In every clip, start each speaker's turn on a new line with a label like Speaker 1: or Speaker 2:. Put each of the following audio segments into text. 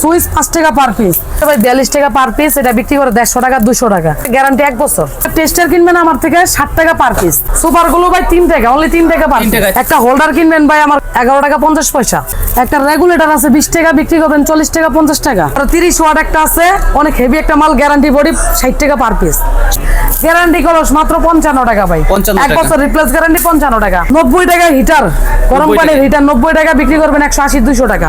Speaker 1: Switch পাঁচ টাকা per piece ভাই বিয়াল্লিশ টাকা পার পিস এটা বিক্রি করে দেড়শো টাকা দুশো টাকা। গ্যারান্টি এক বছর। টেস্টার কিনবেন আমার থেকে ষাট টাকা পার পিস সুপারগুলো ভাই তিন টাকা অনলি তিন টাকা পার একটা হোল্ডার কিনবেন ভাই আমার এগারো টাকা পঞ্চাশ পয়সা। একটা রেগুলেটর আছে বিশ টাকা বিক্রি করবেন চল্লিশ টাকা পঞ্চাশ টাকা। আর তিরিশ ওয়াট একটা আছে অনেক হেভি একটা মাল গ্যারান্টি বডি ষাট টাকা পার পিস গ্যারান্টি কলস মাত্র পঞ্চান্ন টাকা ভাই। এক বছর রিপ্লেস গ্যারান্টি পঞ্চান্ন টাকা। নব্বই টাকা হিটার গরম পানির হিটার নব্বই টাকা বিক্রি করবেন একশো আশি দুশো টাকা।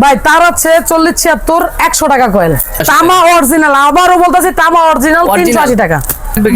Speaker 1: ভাই তার হচ্ছে চল্লিশ ছিয়াত্তর একশো টাকা কয়েল তামা অরিজিনাল আবারও বলতেছি তামা অরিজিনাল তিনশো আশি টাকা।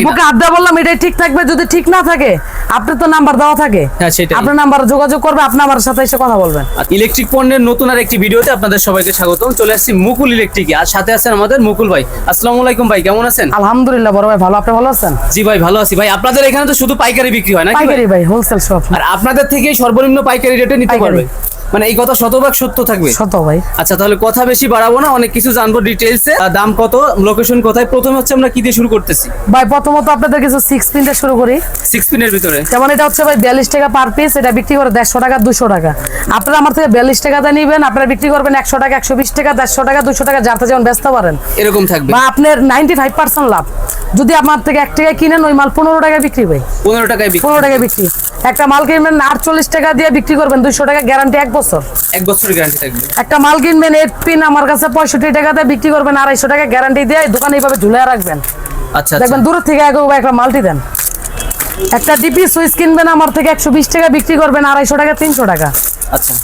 Speaker 1: বুকে আড্ডা বললাম এটাই ঠিক থাকবে যদি ঠিক না থাকে আপনার তো নাম্বার দেওয়া থাকে।
Speaker 2: হ্যাঁ,
Speaker 1: আপনার নাম্বার যোগাযোগ করবে আপনি আমার সাথে এসে কথা বলবেন।
Speaker 2: ইলেকট্রিক পণ্যের নতুন আর একটি ভিডিওতে আপনাদের সবাইকে স্বাগতম। চলে আসছি মুকুল ইলেকট্রিকে আর সাথে আছেন আমাদের মুকুল ভাই। আসসালামু আলাইকুম ভাই কেমন আছেন?
Speaker 1: আলহামদুলিল্লাহ বড় ভাই ভালো। আপনি ভালো আছেন?
Speaker 2: জি ভাই ভালো আছি। ভাই আপনাদের এখানে তো শুধু পাইকারি বিক্রি হয় না
Speaker 1: পাইকারি ভাই হোলসেল শপ
Speaker 2: আর আপনাদের থেকেই সর্বনিম্ন পাইকারি রেটে নিতে পারবে। মানে এই কথা শতভাগ সত্য থাকবে?
Speaker 1: শত ভাই।
Speaker 2: আচ্ছা তাহলে কথা বেশি বাড়াবো না অনেক কিছু জানব ডিটেলসে দাম কত? লোকেশন কোথায়? প্রথমে হচ্ছে আমরা কি দিয়ে শুরু করতেছি?
Speaker 1: ভাই প্রথমত আপনাদের কিছু সিক্স পিনটা শুরু করি।
Speaker 2: সিক্স পিনের ভিতরে।
Speaker 1: যেমন এটা হচ্ছে ভাই বিয়াল্লিশ টাকা পার পিস এটা বিক্রি করে দেড়শো টাকা দুশো টাকা। আপনারা আমার থেকে বিয়াল্লিশ টাকাতে নিবেন আপনারা বিক্রি করবেন একশো টাকা একশো বিশ টাকা দেড়শো টাকা দুশো টাকা যাতে যেমন ব্যস্ত পারেন।
Speaker 2: এরকম থাকবে।
Speaker 1: বা আপনার নাইনটি ফাইভ পার্সেন্ট লাভ। যদি আপনার থেকে এক টাকায় কিনেন ওই মাল পনেরো টাকায় বিক্রি ভাই।
Speaker 2: পনেরো টাকায় বিক্রি।
Speaker 1: পনেরো টাকায় বিক্রি। একটা মাল কিনবেন আটচল্লিশ টাকা দিয়ে বিক্রি করবেন দুইশো টাকা গ্যারান্টি এক বছর।
Speaker 2: এক বছরের গ্যারান্টি থাকবে।
Speaker 1: একটা মাল কিনবেন এইট পিন আমার কাছে পঁয়ষট্টি টাকাতে বিক্রি করবেন আড়াইশো টাকা গ্যারান্টি দিয়ে দোকানে এইভাবে ঝুলে রাখবেন।
Speaker 2: আচ্ছা আচ্ছা।
Speaker 1: দেখবেন দূর থেকে আগে একটা মাল্টি দেন। একটা ডিপি সুইচ কিনবেন আমার থেকে একশো বিশ টাকা বিক্রি করবেন আড়াইশো টাকা তিনশো টাকা।
Speaker 2: আচ্ছা।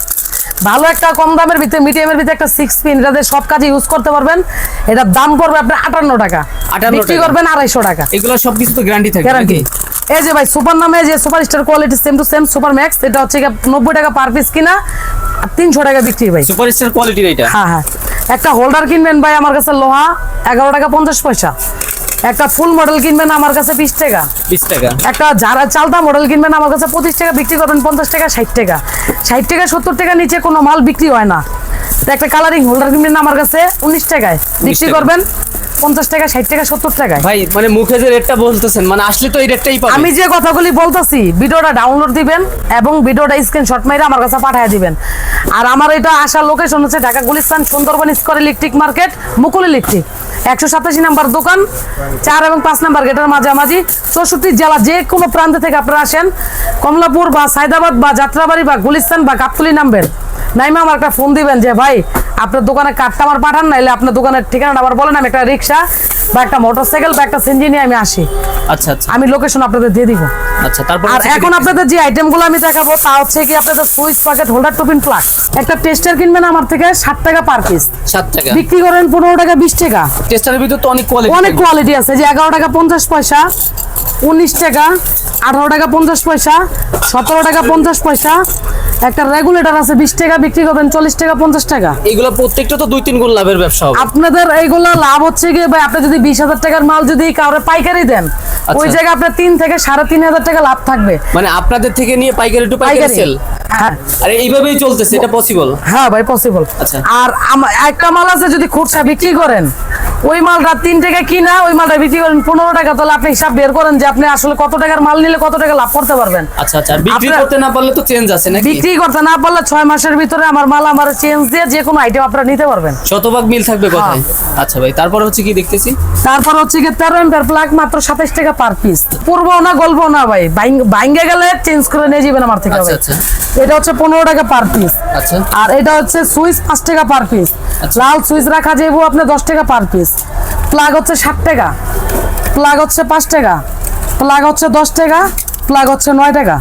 Speaker 1: ভালো একটা কম দামের ভিতরে মিডিয়ামের ভিতরে একটা সিক্স পিন এটাতে সব কাজে ইউজ করতে পারবেন। এটার দাম পড়বে আপনার আটান্ন টাকা।
Speaker 2: 58
Speaker 1: বিক্রি করবেন আড়াইশো টাকা।
Speaker 2: এগুলো সবকিছু তো গ্যারান্টি থাকবে
Speaker 1: গ্যারান্টি? এই যে ভাই সুপার নামে যে super star quality same to same super max এটা হচ্ছে নব্বই টাকা পার পিস কিনা আর তিনশো টাকা বিক্রি ভাই।
Speaker 2: সুপার স্টার কোয়ালিটির এটা
Speaker 1: হ্যাঁ হ্যাঁ। একটা হোল্ডার কিনবেন ভাই আমার কাছে লোহা এগারো টাকা পঞ্চাশ পয়সা। একটা ফুল মডেল কিনবেন আমার কাছে বিশ টাকা।
Speaker 2: বিশ টাকা।
Speaker 1: একটা যারা চালতা মডেল কিনবেন আমার কাছে পঁচিশ টাকা বিক্রি করবেন পঞ্চাশ টাকা ষাট টাকা। ষাট টাকা সত্তর টাকা নিচে কোনো মাল বিক্রি হয় না। একটা কালারিং হোল্ডার কিনবেন আমার কাছে উনিশ টাকায়। বিক্রি করবেন পঞ্চাশ টাকা ষাট টাকা সত্তর টাকায়।
Speaker 2: ভাই মানে মুখে যে রেটটা বলতেছেন মানে আসলে তো এই রেটটাই পাবে
Speaker 1: আমি যে কথাগুলি বলতেছি ভিডিওটা ডাউনলোড দিবেন এবং ভিডিওটা স্ক্রিনশট মেরে আমার কাছে পাঠিয়ে দিবেন। আর আমার এটা আসার লোকেশন হচ্ছে Dhaka Gulistan Sundarban square electric market Mukul electric. একশো সাতাশি নাম্বার দোকান চার এবং পাঁচ নাম্বার গেটের মাঝামাঝি। চৌষট্টি জেলা যে কোনো প্রান্ত থেকে আপনারা আসেন। কমলাপুর বা সায়দাবাদ বা যাত্রাবাড়ি বা গুলিস্তান বা গাবতলি নামবেন। নাইমা আমার একটা ফোন দিবেন যে ভাই আপনার দোকানে কার্ডটা আমার পাঠান না নাইলে আপনার দোকানের ঠিকানাটা আবার বলেন আমি একটা রিক্সা বা একটা মোটরসাইকেল বা একটা সিনজি নিয়ে আমি আসি।
Speaker 2: আচ্ছা আচ্ছা।
Speaker 1: আমি লোকেশন আপনাদের দিয়ে দিব।
Speaker 2: আচ্ছা তারপর
Speaker 1: আর এখন আপনাদের যে আইটেমগুলো আমি দেখাবো তা হচ্ছে কি আপনাদের switch pocket holder two pin plug একটা টেস্টার কিনবেন আমার থেকে ষাট টাকা পার পিস
Speaker 2: সাত টাকা।
Speaker 1: বিক্রি করেন পনেরো টাকা বিশ টাকা।
Speaker 2: টেস্টারের ভিতর তো অনেক কোয়ালিটি
Speaker 1: অনেক কোয়ালিটি আছে যে এগারো টাকা পঞ্চাশ পয়সা উনিশ টাকা আঠারো টাকা পঞ্চাশ পয়সা সতেরো টাকা পঞ্চাশ পয়সা একটা রেগুলেটর আছে বিশ টাকা বিক্রি করবেন চল্লিশ টাকা পঞ্চাশ টাকা।
Speaker 2: এগুলো প্রত্যেকটা তো দুই তিন গুণ লাভের ব্যবসা হবে।
Speaker 1: আপনাদের এইগুলো লাভ হচ্ছে গিয়ে ভাই আপনি যদি বিশ হাজার টাকার মাল যদি কাউরে পাইকারি দেন ওই
Speaker 2: আচ্ছা।
Speaker 1: জায়গায় আপনার তিন থেকে সাড়ে তিন হাজার টাকা লাভ থাকবে।
Speaker 2: মানে আপনাদের থেকে নিয়ে পাইকারি টু পাইকারি
Speaker 1: পাইকারি।
Speaker 2: সেল
Speaker 1: হ্যাঁ।
Speaker 2: আরে এইভাবেই চলতেছে এটা পসিবল
Speaker 1: হ্যাঁ ভাই পসিবল
Speaker 2: আচ্ছা।
Speaker 1: আর একটা মাল আছে যদি খুচরা বিক্রি করেন ওই মালটা তিন টাকা কিনা ওই মালটা বিক্রি করেন পনেরো টাকা তাহলে আপনি হিসাব বের করেন যে আপনি আসলে কত টাকার মাল নিলে কত টাকা লাভ করতে পারবেন।
Speaker 2: আচ্ছা আচ্ছা বিক্রি করতে না পারলে তো চেঞ্জ আছে নাকি?
Speaker 1: বিক্রি করতে না পারলে ছয় মাসের ভিতরে আমার মাল আমার চেঞ্জ দিয়ে যে কোনো আইটেম আপনারা নিতে পারবেন।
Speaker 2: শতভাগ মিল থাকবে কথায়। আচ্ছা ভাই তারপর হচ্ছে কি দেখতেছি?
Speaker 1: তারপর হচ্ছে কি তেরো এম্পের প্লাগ মাত্র সাতাশ টাকা পার পিস পূর্বও না গল্প না ভাই। ভাঙ্গে গেলে চেঞ্জ করে নিয়ে যাবেন আমার থেকে
Speaker 2: আচ্ছা। আচ্ছা।
Speaker 1: এটা হচ্ছে পনেরো টাকা পার পিস
Speaker 2: আচ্ছা।
Speaker 1: আর এটা হচ্ছে সুইচ পাঁচ টাকা পার পিস
Speaker 2: আচ্ছা।
Speaker 1: লাল সুইচ রাখা যাব আপনার দশ টাকা পার পিস প্লাগ হচ্ছে ষাট টাকা। প্লাগ হচ্ছে পাঁচ টাকা। প্লাগ হচ্ছে দশ টাকা। প্লাগ হচ্ছে নয় টাকা।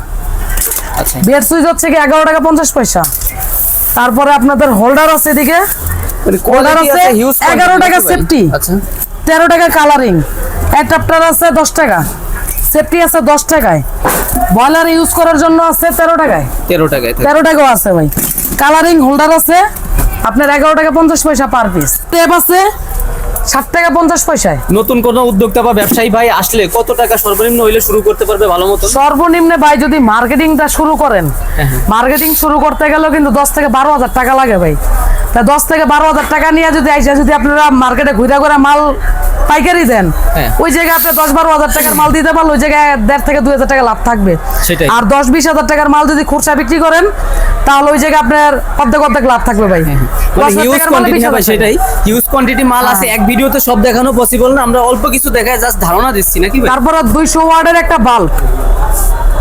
Speaker 2: আচ্ছা।
Speaker 1: বেড সুইচ হচ্ছে কি এগারো টাকা পঞ্চাশ পয়সা। তারপরে আপনাদের হোল্ডার আছে এদিকে।
Speaker 2: মানে
Speaker 1: হোল্ডার আছে এগারো টাকা সেফটি
Speaker 2: আচ্ছা।
Speaker 1: তেরো টাকা কালারিং অ্যাডাপ্টার আছে দশ টাকা। সেফটি আছে দশ টাকায়। বয়লার ইউজ করার জন্য আছে তেরো টাকায়।
Speaker 2: তেরো টাকায়
Speaker 1: তেরো। টাকাও আছে ভাই। কালারিং হোল্ডার আছে। আপনার এগারো টাকা পঞ্চাশ পয়সা পার পিস টেপ আছে ষাট টাকা পঞ্চাশ পয়সায়।
Speaker 2: নতুন কোন উদ্যোক্তা বা ব্যবসায়ী ভাই আসলে কত টাকা সর্বনিম্ন হইলে শুরু করতে পারবে ভালো মতো
Speaker 1: সর্বনিম্নে ভাই যদি মার্কেটিংটা শুরু করেন
Speaker 2: হ্যাঁ, হ্যাঁ।
Speaker 1: মার্কেটিং শুরু করতে গেলেও কিন্তু দশ থেকে বারো হাজার টাকা লাগে ভাই। তা দশ থেকে বারো হাজার টাকা নিয়ে যদি আইসা যদি আপনারা মার্কেটে ঘুরে ঘুরে মাল পাইকারি দেন
Speaker 2: হ্যাঁ।
Speaker 1: ওই জায়গায় আপনি দশ বারো হাজার টাকার মাল দিতে পারলে ওই জায়গায় দেড় থেকে দুই হাজার টাকা লাভ থাকবে। আর দশ বিশ হাজার টাকার মাল যদি খুচরা বিক্রি করেন তাহলে ওই জায়গায় আপনার অর্ধেক অর্ধেক লাভ থাকবে ভাই।
Speaker 2: মানে হিউজ কোয়ান্টিটি
Speaker 1: বিশ
Speaker 2: ভাই
Speaker 1: হাজার টাকা।
Speaker 2: সেটাই। হিউজ কোয়ান্টিটি মাল আছে
Speaker 1: হ্যাঁ।
Speaker 2: এক ভিডিওতে সব দেখানো পসিবল না আমরা অল্প কিছু দেখায় জাস্ট ধারণা দিচ্ছি নাকি
Speaker 1: তারপরে দুইশো ওয়ার্ডের একটা বাল্ব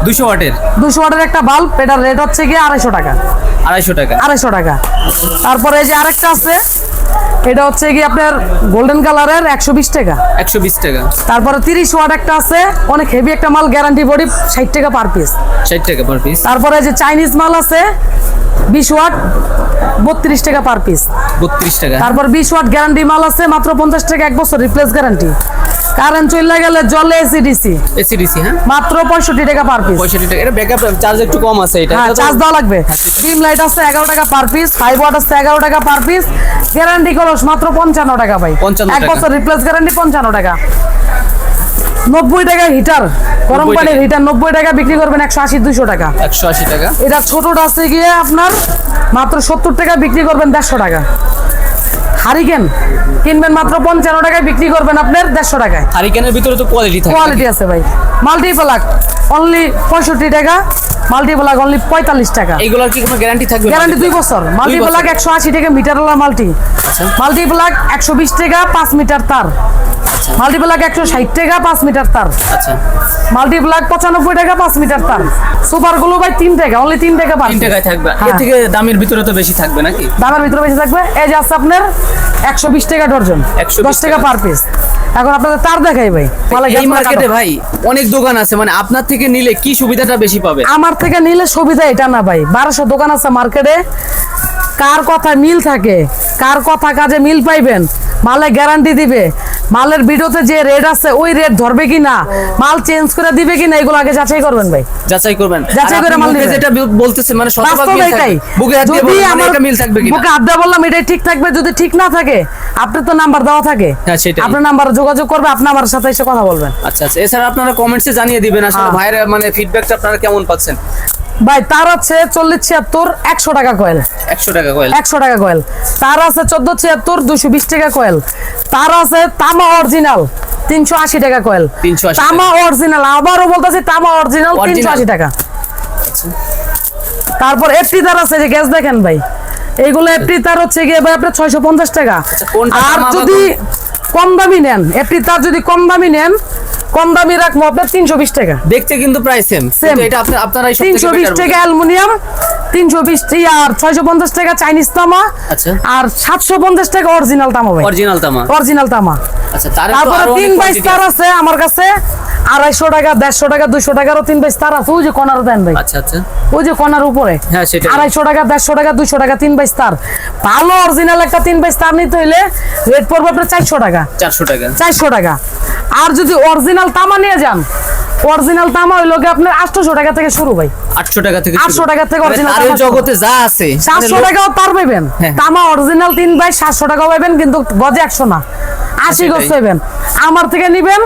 Speaker 2: দুশো ওয়াটের?
Speaker 1: দুইশো ওয়ার্ডের একটা বাল্ব এটার রেট হচ্ছে গিয়ে আড়াইশো টাকা।
Speaker 2: আড়াইশো টাকা।
Speaker 1: আড়াইশো টাকা। তারপরে এই যে আরেকটা আছে এটা হচ্ছে কি আপনার গোল্ডেন কালারের একশো বিশ টাকা।
Speaker 2: একশো বিশ টাকা।
Speaker 1: তারপরে তিরিশ ওয়াট একটা আছে অনেক হেভি একটা মাল গ্যারান্টি বডি ষাট টাকা পার পিস
Speaker 2: ষাট টাকা পার পিস
Speaker 1: তারপরে যে চাইনিজ মাল আছে বিশ ওয়াট বত্রিশ টাকা পার পিস
Speaker 2: বত্রিশ টাকা।
Speaker 1: তারপর বিশ ওয়াট গ্যারান্টি মাল আছে মাত্র পঞ্চাশ টাকা এক বছর রিপ্লেস গ্যারান্টি কারেন্ট চলে গেলে জলে এসিডিসি
Speaker 2: এসিডিসি হ্যাঁ?
Speaker 1: মাত্র পঁয়ষট্টি টাকা পার পিস
Speaker 2: পঁয়ষট্টি টাকা। এটা ব্যাকআপ চার্জ একটু কম আছে এটা।
Speaker 1: হ্যাঁ চার্জ দেওয়া লাগবে। ডিম লাইট আছে এগারো টাকা পার পিস ফাইভ ওয়াট আছে এগারো টাকা পার পিস গ্যারান্টি কলস মাত্র পঞ্চান্ন টাকা ভাই।
Speaker 2: 55
Speaker 1: এক
Speaker 2: টাকা।
Speaker 1: বছর রিপ্লেস গ্যারান্টি পঞ্চান্ন টাকা। নব্বই টাকা হিটার গরম পানির হিটার নব্বই টাকা বিক্রি করবেন একশো আশি দুইশো টাকা।
Speaker 2: একশো আশি টাকা।
Speaker 1: এটা ছোটটা আছে গিয়ে আপনার মাত্র সত্তর টাকা বিক্রি করবেন দেড়শো টাকা। হারিকেন কিনবেন মাত্র পঞ্চান্ন টাকায় বিক্রি করবেন আপনার দেড়শো টাকায়।
Speaker 2: হারিকেনের ভিতরে তো কোয়ালিটি থাকে।
Speaker 1: কোয়ালিটি আছে ভাই। মাল্টিপ্লাক অনলি পঁয়ষট্টি টাকা মাল্টিপ্লাক অনলি পঁয়তাল্লিশ টাকা।
Speaker 2: এইগুলোর কি কোনো গ্যারান্টি থাকবে?
Speaker 1: গ্যারান্টি দুই বছর। মাল্টিপ্লাক। একশো আশি টাকা মিটার ওলা মাল্টি
Speaker 2: আচ্ছা।
Speaker 1: মাল্টিপ্লাক একশো বিশ টাকা পাঁচ মিটার তার। মাল্টিপ্লাক একশো ষাট টাকা পাঁচ মিটার তার।
Speaker 2: আচ্ছা।
Speaker 1: মাল্টিপ্লাক পঁচানব্বই টাকা পাঁচ মিটার তার। সুপারগুলো ভাই তিন টাকা অনলি তিন টাকা পাঁচ
Speaker 2: তিন টাকায় থাকবে। এর
Speaker 1: হ্যাঁ।
Speaker 2: থেকে দামের ভিতরে তো বেশি থাকবে নাকি?
Speaker 1: দামের ভিতরে বেশি থাকবে। এই যে আছে আপনার একশো বিশ টাকা ডর্জন
Speaker 2: একশো
Speaker 1: দশ টাকা। পার পিস এখন আপনাদের তার দেখাই ভাই
Speaker 2: এই মার্কেটে ভাই অনেক দোকান আছে মানে আপনার থেকে নিলে কি সুবিধাটা বেশি পাবে?
Speaker 1: আমার থেকে নিলে সুবিধা এটা না ভাই বারোশো দোকান আছে মার্কেটে কার কথা মিল থাকে কার কথা কাজে মিল পাইবেন মালে গ্যারান্টি দিবে। মালের ভিডিওতে যে রেট আছে ওই রেট ধরবে কি না মাল চেঞ্জ করে দিবে কি না এগুলো আগে যাচাই করবেন ভাই।
Speaker 2: যাচাই করবেন।
Speaker 1: যাচাই করে মাল দিবেন।
Speaker 2: যেটা বল- বলতেছেন মানে শতভাগ মিল থাকবে। বুকে হাত দিয়ে
Speaker 1: যদি আমার
Speaker 2: এটা মিল থাকবে কিনা?
Speaker 1: বুকে হাত দিয়ে বললাম এটাই ঠিক থাকবে। যদি ঠিক না থাকে আপনার তো নাম্বার দেওয়া থাকে।
Speaker 2: হ্যাঁ, সেটাই।
Speaker 1: আপনার নাম্বার যোগাযোগ করবে আপনি আমার সাথে এসে কথা বলবেন।
Speaker 2: আচ্ছা আচ্ছা। এছাড়া আপনারা কমেন্টসে জানিয়ে দিবেন আসলে
Speaker 1: হ্যাঁ।
Speaker 2: ভাইয়ের মানে ফিডব্যাকটা আপনারা কেমন পাচ্ছেন?
Speaker 1: ভাই তার আছে চল্লিশ ছিয়াত্তর একশো টাকা কয়েল
Speaker 2: একশো টাকা কয়েল
Speaker 1: একশো টাকা কয়েল তার আছে চোদ্দ ছিয়াত্তর দুশো বিশ টাকা কয়েল তার আছে তামা অরিজিনাল তিনশো আশি টাকা কয়েল
Speaker 2: 380
Speaker 1: তামা অরিজিনাল আবারও বলতেছি তামা অরিজিনাল তিনশো আশি টাকা। তারপর এফটি তার আছে যে গ্যাস দেখেন ভাই। এইগুলো এফটি তার হচ্ছে গিয়ে ভাই আপনার ছয়শো পঞ্চাশ টাকা। আর যদি কম দামি নেন এফটি তার যদি কম দামি নেন কম দামি রাখব আপনার তিনশো বিশ টাকা।
Speaker 2: দেখতে কিন্তু প্রায় সেম
Speaker 1: Same.
Speaker 2: এটা আপনি আপনারাই সব
Speaker 1: তিনশো বিশ টাকা। অ্যালুমিনিয়াম তিনশো বিশ আর ছয়শো পঞ্চাশ টাকা চাইনিজ তামা
Speaker 2: আচ্ছা।
Speaker 1: আর সাতশো পঞ্চাশ টাকা অরিজিনাল তামা ভাই।
Speaker 2: অরিজিনাল তামা।
Speaker 1: অরিজিনাল তামা।
Speaker 2: আচ্ছা
Speaker 1: তারপরে তিন বাইশ তার
Speaker 2: আছে।
Speaker 1: আমার কাছে। আড়াইশো টাকা দেড়শো টাকা টাকারও তিন বাইশ তার আছে। ওই যে কনার দেন ভাই।
Speaker 2: আচ্ছা আচ্ছা।
Speaker 1: ওই যে কনার উপরে।
Speaker 2: হ্যাঁ,
Speaker 1: আড়াইশো টাকা দেড়শো টাকা দুইশো টাকা তিন বাইশ তার। ভালো অরিজিনাল একটা তিন বাইশ তার নিতে হইলে রেট পড়বে আপনার চারশো টাকা।
Speaker 2: চারশো টাকা।
Speaker 1: চারশো টাকা। আর যদি অরিজিনাল তামা নিয়ে যান অরিজিনাল তামা হইল কি আপনার আটশোশো টাকা থেকে শুরু ভাই।
Speaker 2: আটশো টাকা থেকে
Speaker 1: 800 টাকা থেকে
Speaker 2: অরিজিনাল
Speaker 1: তামা
Speaker 2: জগতে যা আছে
Speaker 1: সাতশো
Speaker 2: মানে
Speaker 1: টাকাও তার পাইবেন
Speaker 2: হ্যাঁ।
Speaker 1: তামা অরিজিনাল তিন ভাই সাতশো টাকাও পাইবেন কিন্তু গজে একশো না। আশি গজ
Speaker 2: সেটাই।
Speaker 1: আমার থেকে নিবেন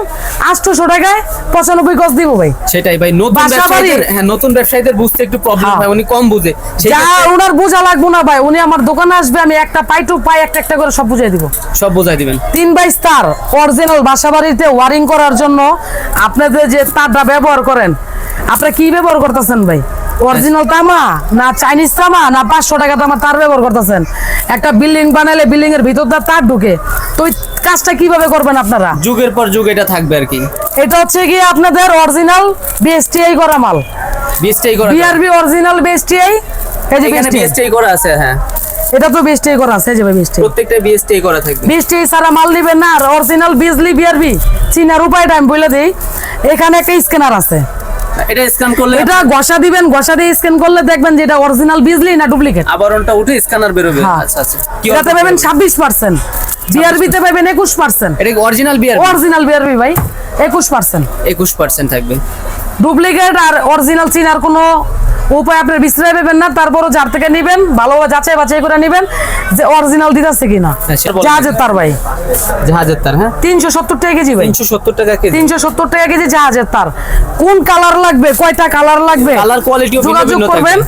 Speaker 1: আটশোশো টাকায় পঁচানব্বই গজ দিব ভাই।
Speaker 2: সেটাই ভাই নতুন ব্যবসায়ীদের হ্যাঁ নতুন ব্যবসায়ীদের বুঝতে একটু প্রবলেম
Speaker 1: হ্যাঁ।
Speaker 2: হয় উনি কম বুঝে।
Speaker 1: যা ওনার বোঝা লাগবো না ভাই উনি আমার দোকানে আসবে আমি একটা পাই টু পাই একটা একটা করে সব বুঝিয়ে দিব।
Speaker 2: সব বোঝাই দিবেন।
Speaker 1: তিন বাই তার অরিজিনাল বাসা বাড়িতে ওয়ারিং করার জন্য আপনাদের যে তারটা ব্যবহার করেন আপনারা কি ব্যবহার করতেছেন ভাই? অরিজিনাল তামা না চাইনিজ তামা না পাঁচশো টাকা তামা তার ব্যবহার করতেছেন। একটা বিল্ডিং বানালে বিল্ডিং এর ভিতর দিয়ে তার ঢুকে। তো কাজটা কীভাবে করবেন আপনারা?
Speaker 2: যুগের পর যুগ এটা থাকবে আর কি।
Speaker 1: এটা হচ্ছে কি আপনাদের অরিজিনাল বিএসটিআই করা মাল।
Speaker 2: বিএসটাই করা
Speaker 1: বিআরবি অরিজিনাল বিএসটিআই এই যে বিএসটিআই
Speaker 2: করা আছে হ্যাঁ।
Speaker 1: এটা তো বিএসটিআই করা আছে যে বিএসটিআই
Speaker 2: প্রত্যেকটা বিএসটাই করা থাকবে।
Speaker 1: বৃষ্টি সারা মাল দিবেন না আর অরিজিনাল বিজলি বিআরবি চিনার উপায়টা আমি বলে দিই। এখানে একটা স্ক্যানার আছে।
Speaker 2: এটা স্ক্যান করলে
Speaker 1: এটা ঘষা দিবেন ঘষা দিয়ে স্ক্যান করলে দেখবেন যে এটা অরিজিনাল বিজলি না ডুপ্লিকেট
Speaker 2: আবরণটা উঠে স্ক্যানার বেরোবে।
Speaker 1: হ্যাঁ।
Speaker 2: আচ্ছা আচ্ছা।
Speaker 1: এটাতে পাবেন
Speaker 2: করবে?
Speaker 1: ছাব্বিশ পার্সেন্ট বিআরবি তে পাবেন একুশ পার্সেন্ট
Speaker 2: এটা অরিজিনাল বিআরবি
Speaker 1: অরিজিনাল বিআরবি ভাই একুশ পার্সেন্ট
Speaker 2: একুশ পার্সেন্ট থাকবে।
Speaker 1: ডুপ্লিকেট আর অরিজিনাল চিনার কোনো উপায় আপনার বিশ্রায় পাবেন না তারপরও যার থেকে নেবেন ভালোভাবে যাচাই বাছাই করে নেবেন যে অরিজিনাল দিতেছে কিনা।
Speaker 2: হ্যাঁ,
Speaker 1: জাহাজের তার ভাই।
Speaker 2: জাহাজের তার হ্যাঁ?
Speaker 1: তিনশো সত্তর টাকা কেজি ভাই।
Speaker 2: তিনশো সত্তর টাকা কেজি।
Speaker 1: তিনশো সত্তর টাকা কেজি জাহাজের তার। কোন কালার লাগবে কয়টা কালার লাগবে?
Speaker 2: কালার কোয়ালিটিও ভিন্ন
Speaker 1: যোগাযোগ করবেন।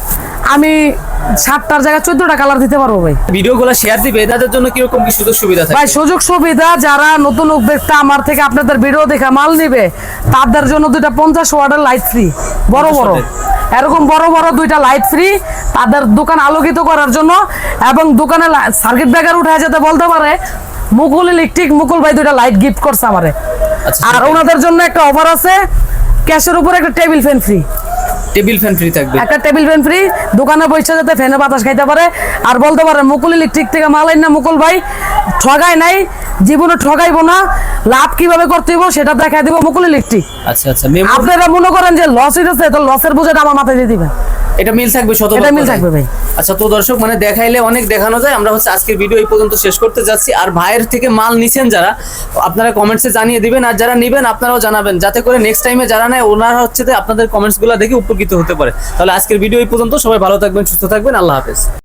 Speaker 1: আমি সাতটার জায়গায় চোদ্দটা কালার দিতে পারব ভাই।
Speaker 2: ভিডিওগুলো শেয়ার দিবে তাদের জন্য কীরকম কি সুযোগ সুবিধা
Speaker 1: ভাই সুযোগ সুবিধা যারা নতুন উদ্যোক্তা আমার থেকে আপনাদের ভিডিও দেখে মাল নিবে তাদের জন্য দুইটা পঞ্চাশ ওয়ার্ডের লাইট ফ্রি বড় বড়। এরকম বড় বড় দুইটা লাইট ফ্রি তাদের দোকান আলোকিত করার জন্য এবং দোকানে সার্কিট ব্রেকার উঠে যেতে বলতে পারে মুকুল ইলেকট্রিক মুকুল ভাই দুইটা লাইট গিফট করছে আমারে।
Speaker 2: আচ্ছা,
Speaker 1: আর ওনাদের জন্য একটা অফার আছে ক্যাশের উপর একটা table fan free
Speaker 2: table fan free থাকবে।
Speaker 1: একটা টেবিল ফ্যান ফ্রি দোকানে বসে যাতে ফ্যানে বাতাস খাইতে পারে। আর বলতে পারে মুকুল ইলেকট্রিক থেকে মাল আইন না মুকুল ভাই ঠগাই নাই জীবনে ঠগাইবো না লাভ কীভাবে করতে হইব সেটা দেখাই দিব মুকুল ইলেকট্রিক
Speaker 2: আচ্ছা আচ্ছা
Speaker 1: আপনারা মনে করেন যে লস হইতেছে তো লসের বোঝাটা আমার মাথায় দিয়ে দিবেন।
Speaker 2: এটা মিল থাকবে শত
Speaker 1: এটা মিল থাকবে ভাই।
Speaker 2: আচ্ছা তো দর্শক মানে দেখাইলে অনেক দেখানো যায়। আমরা হচ্ছে আজকের ভিডিও এই পর্যন্ত শেষ করতে যাচ্ছি। আর ভাইয়ের থেকে মাল নিছেন যারা আপনারা কমেন্টসে জানিয়ে দিবেন। আর যারা নেবেন আপনারাও জানাবেন। যাতে করে নেক্সট টাইমে যারা নেয় ওনারা হচ্ছে আপনাদের কমেন্টসগুলো দেখে উপকৃত হতে পারে। তাহলে আজকের ভিডিও এই পর্যন্ত। সবাই ভালো থাকবেন সুস্থ থাকবেন। আল্লাহ হাফেজ।